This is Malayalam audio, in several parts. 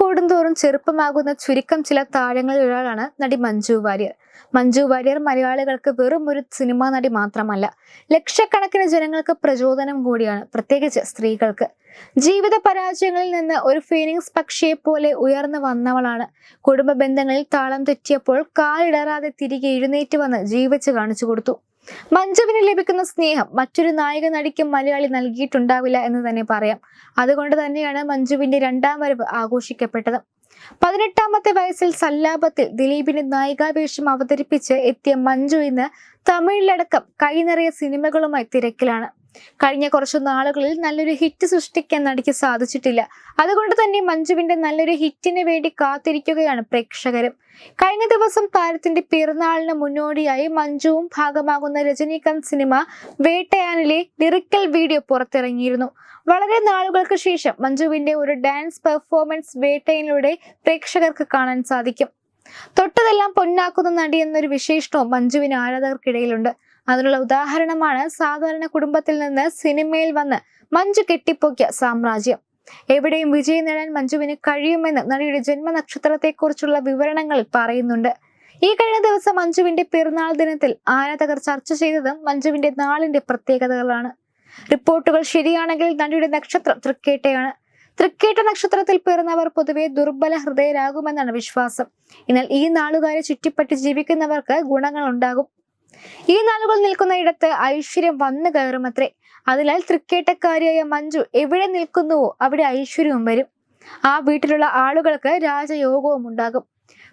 കൂടുന്തോറും ചെറുപ്പമാകുന്ന ചുരുക്കം ചില താരങ്ങളിൽ ഒരാളാണ് നടി മഞ്ജു വാര്യർ. മഞ്ജു വാര്യർ മലയാളികൾക്ക് വെറും ഒരു സിനിമാ നടി മാത്രമല്ല ലക്ഷക്കണക്കിന് ജനങ്ങൾക്ക് പ്രചോദനം കൂടിയാണ് പ്രത്യേകിച്ച് സ്ത്രീകൾക്ക്. ജീവിത പരാജയങ്ങളിൽ നിന്ന് ഒരു ഫീനിങ്സ് പക്ഷിയെ പോലെ ഉയർന്നു വന്നവളാണ്. കുടുംബ ബന്ധങ്ങളിൽ താളം തെറ്റിയപ്പോൾ കാലിടറാതെ തിരികെ എഴുന്നേറ്റ് വന്ന് ജീവിച്ച് കാണിച്ചു കൊടുത്തു. മഞ്ജുവിന് ലഭിക്കുന്ന സ്നേഹം മറ്റൊരു നായിക നടിക്കും മലയാളി നൽകിയിട്ടുണ്ടാവില്ല എന്ന് തന്നെ പറയാം. അതുകൊണ്ട് തന്നെയാണ് മഞ്ജുവിന്റെ രണ്ടാം വരവ് ആഘോഷിക്കപ്പെട്ടത്. പതിനെട്ടാമത്തെ വയസ്സിൽ സല്ലാപത്തിൽ ദിലീപിന് നായികാവേഷം അവതരിപ്പിച്ച് എത്തിയ മഞ്ജു ഇന്ന് തമിഴിലടക്കം കൈനിറയ സിനിമകളുമായി തിരക്കിലാണ്. കഴിഞ്ഞ കുറച്ചു നാളുകളിൽ നല്ലൊരു ഹിറ്റ് സൃഷ്ടിക്കാൻ നടിക്ക് സാധിച്ചിട്ടില്ല. അതുകൊണ്ട് തന്നെ മഞ്ജുവിന്റെ നല്ലൊരു ഹിറ്റിന് വേണ്ടി കാത്തിരിക്കുകയാണ് പ്രേക്ഷകരും. കഴിഞ്ഞ ദിവസം താരത്തിന്റെ പിറന്നാളിന് മുന്നോടിയായി മഞ്ജുവും ഭാഗമാകുന്ന രജനീകാന്ത് സിനിമ വേട്ടയാനിലെ ലിറിക്കൽ വീഡിയോ പുറത്തിറങ്ങിയിരുന്നു. വളരെ നാളുകൾക്ക് ശേഷം മഞ്ജുവിന്റെ ഒരു ഡാൻസ് പെർഫോമൻസ് വേട്ടയിലൂടെ പ്രേക്ഷകർക്ക് കാണാൻ സാധിക്കും. തൊട്ടതെല്ലാം പൊന്നാക്കുന്ന നടി എന്നൊരു വിശേഷണവും മഞ്ജുവിന് ആരാധകർക്കിടയിലുണ്ട്. അതിനുള്ള ഉദാഹരണമാണ് സാധാരണ കുടുംബത്തിൽ നിന്ന് സിനിമയിൽ വന്ന് മഞ്ജു കെട്ടിപ്പൊക്കിയ സാമ്രാജ്യം. എവിടെയും വിജയം നേടാൻ മഞ്ജുവിന് കഴിയുമെന്ന് നടിയുടെ ജന്മനക്ഷത്രത്തെക്കുറിച്ചുള്ള വിവരണങ്ങൾ പറയുന്നുണ്ട്. ഈ കഴിഞ്ഞ ദിവസം മഞ്ജുവിന്റെ പിറന്നാൾ ദിനത്തിൽ ആരാധകർ ചർച്ച ചെയ്തതും മഞ്ജുവിന്റെ നാളിന്റെ പ്രത്യേകതകളാണ്. റിപ്പോർട്ടുകൾ ശരിയാണെങ്കിൽ നടിയുടെ നക്ഷത്രം തൃക്കേട്ടയാണ്. തൃക്കേട്ട നക്ഷത്രത്തിൽ പിറന്നവർ പൊതുവെ ദുർബല ഹൃദയരാകുമെന്നാണ് വിശ്വാസം. എന്നാൽ ഈ നാളുകാരെ ചുറ്റിപ്പറ്റി ജീവിക്കുന്നവർക്ക് ഗുണങ്ങൾ ഉണ്ടാകും. ഈ നാളുകൾ നിൽക്കുന്ന ഇടത്ത് ഐശ്വര്യം വന്നു കയറുമത്രേ. അതിനാൽ തൃക്കേട്ടക്കാരിയായ മഞ്ജു എവിടെ നിൽക്കുന്നുവോ അവിടെ ഐശ്വര്യവും വരും. ആ വീട്ടിലുള്ള ആളുകൾക്ക് രാജയോഗവും ഉണ്ടാകും.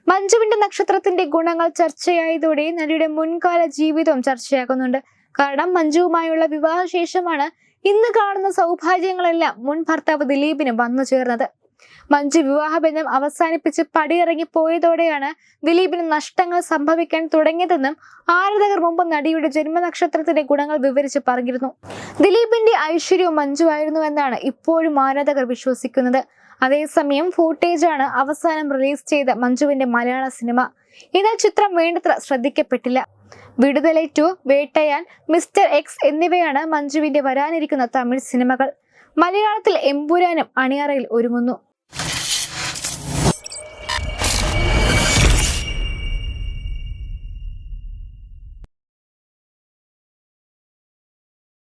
മഞ്ജുവിന്റെ നക്ഷത്രത്തിന്റെ ഗുണങ്ങൾ ചർച്ചയായതോടെ നടിയുടെ മുൻകാല ജീവിതവും ചർച്ചയാകുന്നുണ്ട്. കാരണം മഞ്ജുവുമായുള്ള വിവാഹശേഷമാണ് ഇന്ന് കാണുന്ന സൗഭാഗ്യങ്ങളെല്ലാം മുൻ ഭർത്താവ് ദിലീപിന് വന്നു ചേർന്നത്. മഞ്ജു വിവാഹബന്ധം അവസാനിപ്പിച്ച് പടിയിറങ്ങി പോയതോടെയാണ് ദിലീപിന് നഷ്ടങ്ങൾ സംഭവിക്കാൻ തുടങ്ങിയതെന്നും ആരാധകർ മുമ്പ് നടിയുടെ ജന്മനക്ഷത്രത്തിന്റെ ഗുണങ്ങൾ വിവരിച്ച് പറഞ്ഞിരുന്നു. ദിലീപിന്റെ ഐശ്വര്യവും മഞ്ജു ആയിരുന്നു എന്നാണ് ഇപ്പോഴും ആരാധകർ വിശ്വസിക്കുന്നത്. അതേസമയം ഫൂട്ടേജാണ് അവസാനം റിലീസ് ചെയ്ത മഞ്ജുവിന്റെ മലയാള സിനിമ. എന്നാൽ ചിത്രം വേണ്ടത്ര ശ്രദ്ധിക്കപ്പെട്ടില്ല. Viduthalai two Vettaiyan mister X എന്നിവയാണ് മഞ്ജുവിന്റെ വരാനിരിക്കുന്ന തമിഴ് സിനിമകൾ. മലയാളത്തിൽ എമ്പുരാനും അണിയറയിൽ ഒരുങ്ങുന്നു.